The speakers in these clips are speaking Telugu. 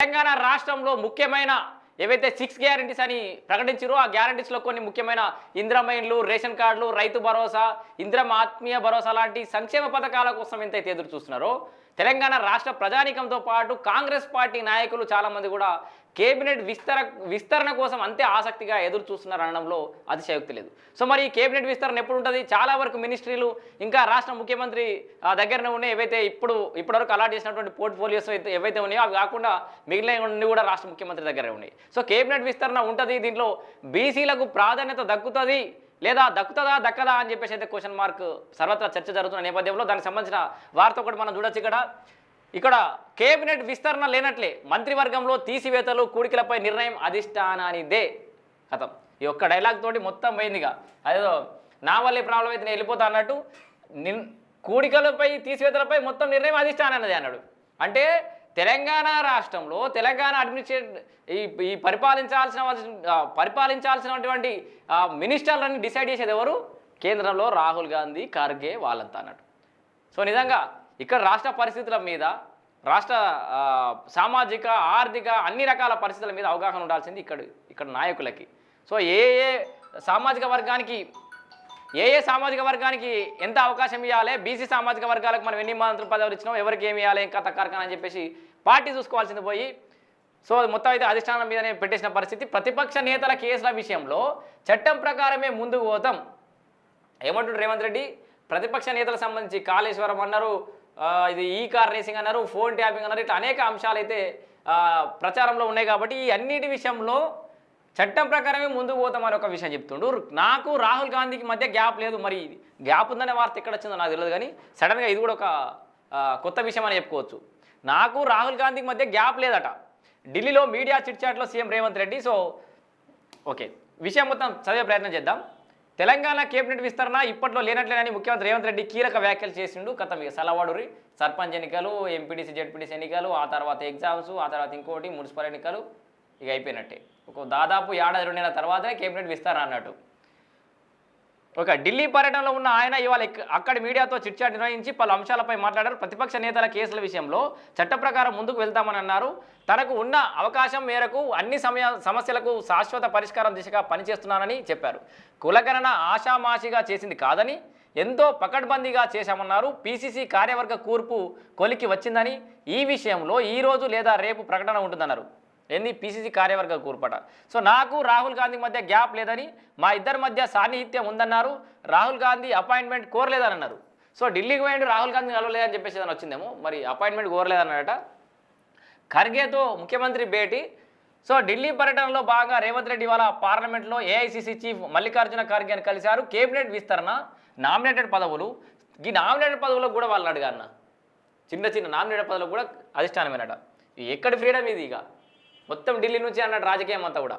తెలంగాణ రాష్ట్రంలో ముఖ్యమైన ఏవైతే సిక్స్ గ్యారంటీస్ అని ప్రకటించారో ఆ గ్యారంటీస్లో కొన్ని ముఖ్యమైన ఇంద్రమైన్లు రేషన్ కార్డులు రైతు భరోసా ఇంద్రం ఆత్మీయ భరోసా లాంటి సంక్షేమ పథకాల కోసం ఎంతైతే ఎదురు చూస్తున్నారో తెలంగాణ రాష్ట్ర ప్రజానీకంతో పాటు కాంగ్రెస్ పార్టీ నాయకులు చాలామంది కూడా కేబినెట్ విస్తర విస్తరణ కోసం అంతే ఆసక్తిగా ఎదురు చూస్తున్నారు అనడంలో అతిశయోక్తి లేదు. సో మరి ఈ కేబినెట్ విస్తరణ ఎప్పుడు ఉంటుంది? చాలా వరకు మినిస్ట్రీలు ఇంకా రాష్ట్ర ముఖ్యమంత్రి దగ్గరనే ఉన్నాయి. ఏవైతే ఇప్పుడు ఇప్పటివరకు అలాట్ చేసినటువంటి పోర్ట్ఫోలియోస్ అయితే ఏవైతే ఉన్నాయో అవి కాకుండా మిగిలిన కూడా రాష్ట్ర ముఖ్యమంత్రి దగ్గరే ఉన్నాయి. సో కేబినెట్ విస్తరణ ఉంటుంది దీంట్లో బీసీలకు ప్రాధాన్యత దక్కుతుంది లేదా దక్కుతుందా దక్కదా అని చెప్పేసి అయితే క్వశ్చన్ మార్క్ సర్వత్రా చర్చ జరుగుతున్న నేపథ్యంలో దానికి సంబంధించిన వార్త ఒకటి మనం చూడొచ్చు ఇక్కడ. ఇక్కడ కేబినెట్ విస్తరణ లేనట్లే మంత్రివర్గంలో తీసివేతలు కూడికలపై నిర్ణయం అధిష్టానానిదే కథం. ఈ ఒక్క డైలాగ్ తోటి మొత్తం పోయిందిగా. అదేదో నా వల్లే ప్రాబ్లం అయితే నేను వెళ్ళిపోతా అన్నట్టు నిన్ కూడికలపై తీసివేతలపై మొత్తం నిర్ణయం అధిష్టానానిదే అన్నాడు. అంటే తెలంగాణ రాష్ట్రంలో తెలంగాణ అడ్మినిస్ట్రేట్ ఈ ఈ పరిపాలించాల్సిన పరిపాలించాల్సినటువంటి మినిస్టర్లని డిసైడ్ చేసేది ఎవరు? కేంద్రంలో రాహుల్ గాంధీ ఖార్గే వాళ్ళంతా అన్నట్టు. సో నిజంగా ఇక్కడ రాష్ట్ర పరిస్థితుల మీద రాష్ట్ర సామాజిక ఆర్థిక అన్ని రకాల పరిస్థితుల మీద అవగాహన ఉండాల్సింది ఇక్కడ ఇక్కడ నాయకులకి. సో ఏ ఏ సామాజిక వర్గానికి ఏ ఏ సామాజిక వర్గానికి ఎంత అవకాశం ఇవ్వాలి బీసీ సామాజిక వర్గాలకు మనం ఎన్ని మంత్రి పదవులు ఇచ్చినాం ఎవరికి ఏమి ఇవ్వాలి ఇంకా తక్కువ అని చెప్పేసి పార్టీ చూసుకోవాల్సింది పోయి సో మొత్తం అయితే అధిష్టానం మీదనే పెట్టేసిన పరిస్థితి. ప్రతిపక్ష నేతల కేసుల విషయంలో చట్టం ప్రకారమే ముందుకు పోతాం. ఏమంటుండ్రు రేవంత్ రెడ్డి? ప్రతిపక్ష నేతలకు సంబంధించి కాళేశ్వరం అన్నారు ఇది ఈ కార్ రేసింగ్ అన్నారు ఫోన్ ట్యాపింగ్ అన్నారు ఇట్లా అనేక అంశాలు అయితే ప్రచారంలో ఉన్నాయి కాబట్టి ఈ అన్నిటి విషయంలో చట్టం ప్రకారమే ముందుకు పోతామని ఒక విషయం చెప్తుండు. నాకు రాహుల్ గాంధీకి మధ్య గ్యాప్ లేదు. మరి గ్యాప్ ఉందనే వార్త ఎక్కడ వచ్చిందో నాకు తెలియదు కానీ సడన్గా ఇది కూడా ఒక కొత్త విషయం అని చెప్పుకోవచ్చు. నాకు రాహుల్ గాంధీకి మధ్య గ్యాప్ లేదట. ఢిల్లీలో media చిట్చాట్లో CM Revanth Reddy so okay. విషయం మొత్తం చదివే ప్రయత్నం చేద్దాం. తెలంగాణ కేబినెట్ విస్తరణ ఇప్పట్లో లేనట్లేనని ముఖ్యమంత్రి రేవంత్ రెడ్డి కీలక వ్యాఖ్యలు చేసిండు. గత ఇక సలవాడురి సర్పంచ్ ఎన్నికలు ఎంపీటీసీ జెడ్పీటీసీ ఎన్నికలు ఆ తర్వాత ఎగ్జామ్స్ ఆ తర్వాత ఇంకోటి మున్సిపల్ ఎన్నికలు ఇక అయిపోయినట్టే. ఒక దాదాపు ఏడాది రెండు నెలల తర్వాతనే కేబినెట్ విస్తరణ అన్నట్టు. ఒక ఢిల్లీ పర్యటనలో ఉన్న ఆయన ఇవాళ అక్కడ మీడియాతో చిట్చాట్ నిర్వహించి పలు అంశాలపై మాట్లాడారు. ప్రతిపక్ష నేతల కేసుల విషయంలో చట్ట ప్రకారం ముందుకు వెళ్తామని అన్నారు. తనకు ఉన్న అవకాశం మేరకు అన్ని సమయ సమస్యలకు శాశ్వత పరిష్కారం దిశగా పనిచేస్తున్నానని చెప్పారు. కులగణన ఆషామాషిగా చేసింది కాదని ఎంతో పకడ్బందీగా చేశామన్నారు. పీసీసీ కార్యవర్గ కూర్పు కొలికి వచ్చిందని ఈ విషయంలో ఈరోజు లేదా రేపు ప్రకటన ఉంటుందన్నారు. ఏంది పీసీసీ కార్యవర్గ కూర్పట. సో నాకు రాహుల్ గాంధీ మధ్య గ్యాప్ లేదని మా ఇద్దరి మధ్య సాన్నిహిత్యం ఉందన్నారు. రాహుల్ గాంధీ అపాయింట్మెంట్ కోరలేదని అన్నారు సో ఢిల్లీకి పోయిండు రాహుల్ గాంధీ కలవలేదని చెప్పేసి ఏదైనా వచ్చిందేమో. మరి అపాయింట్మెంట్ కోరలేదన్నాడట. ఖర్గేతో ముఖ్యమంత్రి భేటీ. సో ఢిల్లీ పర్యటనలో భాగంగా రేవంత్ రెడ్డి ఇవాళ పార్లమెంట్లో ఏఐసిసి చీఫ్ మల్లికార్జున ఖర్గేని కలిశారు. కేబినెట్ విస్తరణ నామినేటెడ్ పదవులు. ఈ నామినేటెడ్ పదవులకు కూడా వాళ్ళు అడిగా అన్న చిన్న చిన్న నామినేటెడ్ పదవులకు కూడా అధిష్టానమేనట. ఎక్కడి ఫ్రీడమ్ ఇది ఇక? మొత్తం ఢిల్లీ నుంచి అన్నాడు రాజకీయం అంతా కూడా.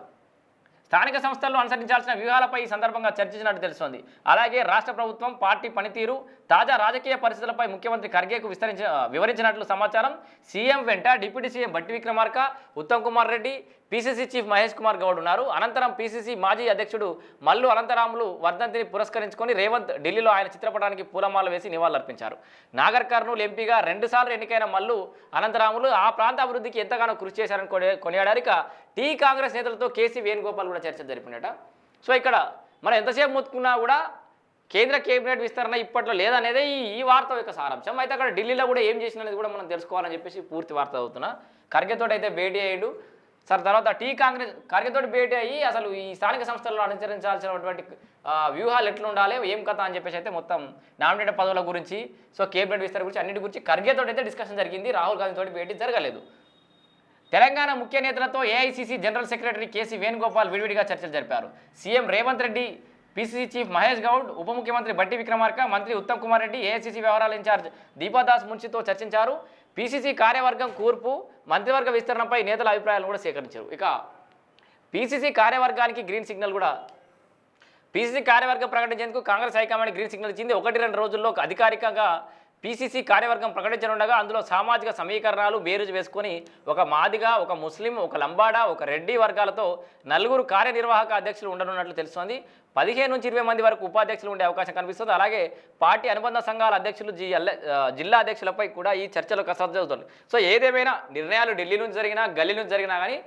స్థానిక సంస్థల్లో అనుసరించాల్సిన వ్యూహాలపై ఈ సందర్భంగా చర్చించినట్టు తెలుస్తోంది. అలాగే రాష్ట్ర ప్రభుత్వం పార్టీ పనితీరు తాజా రాజకీయ పరిస్థితులపై ముఖ్యమంత్రి ఖర్గేకు విస్తరించ వివరించినట్లు సమాచారం. సీఎం వెంట deputy CM Bhatti Vikramarka Uttam Kumar Reddy PCC chief Mahesh Kumar Goud ఉన్నారు. అనంతరం పీసీసీ మాజీ అధ్యక్షుడు మల్లు అనంతరాములు వర్ధంతిని పురస్కరించుకొని రేవంత్ ఢిల్లీలో ఆయన చిత్రపటానికి పూలమాల వేసి నివాళులర్పించారు. నాగర్ కర్నూలు ఎంపీగా రెండుసార్లు ఎన్నికైన మల్లు అనంతరాములు ఆ ప్రాంత అభివృద్ధికి ఎంతగానో కృషి చేశారని కొనే- కొనియాడారు. ఇక టీ కాంగ్రెస్ నేతలతో కేసీ వేణుగోపాల్ కూడా చర్చ జరిపినట సో ఇక్కడ మనం ఎంతసేపు మొత్తుకున్నా కూడా కేంద్ర కేబినెట్ విస్తరణ ఇప్పట్లో లేదనేదే ఈ ఈ వార్త యొక్క సారాంశం. అయితే అక్కడ ఢిల్లీలో కూడా ఏం చేసినది కూడా మనం తెలుసుకోవాలని చెప్పేసి పూర్తి వార్త అవుతున్నా ఖర్గేతో అయితే భేటీ అయ్యాడు. సార్ తర్వాత టీ కాంగ్రెస్ ఖర్గేతో భేటీ అయ్యి అసలు ఈ స్థానిక సంస్థల్లో అనుసరించాల్సినటువంటి వ్యూహాలు ఎట్లా ఉండాలి ఏం కథ అని చెప్పేసి అయితే మొత్తం నామినేటెడ్ పదవుల గురించి సో కేబినెట్ విస్తరణ గురించి అన్నిటి గురించి ఖర్గేతో అయితే డిస్కషన్ జరిగింది రాహుల్ గాంధీ తోటి భేటీ జరగలేదు. తెలంగాణ ముఖ్య నేతలతో AICC general secretary KC Venugopal విడివిడిగా చర్చలు జరిపారు. CM Revanth Reddy PCC chief Mahesh Goud ఉప ముఖ్యమంత్రి బట్టి విక్రమార్క మంత్రి ఉత్తమ్ కుమార్ రెడ్డి ఏఐసీసీ వ్యవహారాల ఇన్ఛార్జ్ దీపాదాస్ మున్షితో చర్చించారు. పీసీసీ కార్యవర్గం కూర్పు మంత్రివర్గ విస్తరణపై నేతల అభిప్రాయాలను కూడా సేకరించారు. ఇక పీసీసీ కార్యవర్గానికి గ్రీన్ సిగ్నల్ కూడా పీసీసీ కార్యవర్గం ప్రకటించేందుకు Congress high command green signal ఇచ్చింది. ఒకటి రెండు రోజుల్లో అధికారికంగా పీసీసీ కార్యవర్గం ప్రకటించనుండగా అందులో సామాజిక సమీకరణాలు బేరుజు వేసుకొని ఒక మాదిగా ఒక ముస్లిం ఒక లంబాడా ఒక రెడ్డి వర్గాలతో నలుగురు కార్యనిర్వాహక అధ్యక్షులు ఉండనున్నట్లు తెలుస్తోంది. పదిహేను నుంచి ఇరవై మంది వరకు ఉపాధ్యక్షులు ఉండే అవకాశం కనిపిస్తుంది. అలాగే పార్టీ అనుబంధ సంఘాల అధ్యక్షులు జి జిల్లా అధ్యక్షులపై కూడా ఈ చర్చలు కసరత్తు జరుగుతుంది. సో ఏదేమైనా నిర్ణయాలు ఢిల్లీ నుంచి జరిగినా గల్లీ నుంచి జరిగినా కానీ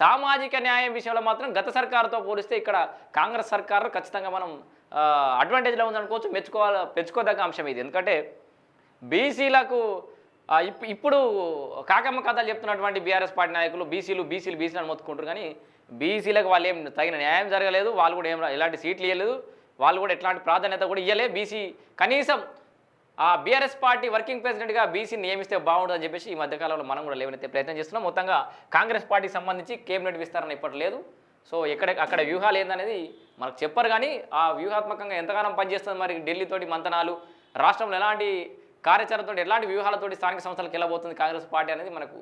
సామాజిక న్యాయం విషయంలో మాత్రం గత సర్కారుతో పోలిస్తే ఇక్కడ కాంగ్రెస్ సర్కారు ఖచ్చితంగా మనం అడ్వాంటేజ్లో ఉందనుకోవచ్చు మెచ్చుకోవాలి మెచ్చుకోదగ్గ అంశం ఇది. ఎందుకంటే బీసీలకు ఇప్పుడు కాకమ్మ కథలు చెప్తున్నటువంటి బీఆర్ఎస్ పార్టీ నాయకులు బీసీలు బీసీలు బీసీలు అని మొత్తుకుంటారు కానీ బీసీలకు వాళ్ళు ఏం తగిన న్యాయం జరగలేదు వాళ్ళు కూడా ఏం ఎలాంటి సీట్లు ఇవ్వలేదు వాళ్ళు కూడా ఎట్లాంటి ప్రాధాన్యత కూడా ఇవ్వలే బీసీ కనీసం ఆ బీఆర్ఎస్ పార్టీ వర్కింగ్ ప్రెసిడెంట్గా బీసీని నియమిస్తే బాగుంటుందని చెప్పేసి ఈ మధ్యకాలంలో మనం కూడా లేవనైతే ప్రయత్నం చేస్తున్నాం. మొత్తంగా కాంగ్రెస్ పార్టీకి సంబంధించి కేబినెట్ విస్తరణ ఇప్పటి లేదు. సో ఎక్కడ అక్కడ వ్యూహాలు ఏందనేది మనకు చెప్పరు కానీ ఆ వ్యూహాత్మకంగా ఎంతగానో పనిచేస్తుంది మరి ఢిల్లీతోటి మంతనాలు రాష్ట్రంలో ఎలాంటి కార్యాచరణతో ఎలాంటి వ్యూహాలతోటి స్థానిక సంస్థలకు వెళ్ళబోతుంది కాంగ్రెస్ పార్టీ అనేది మనకు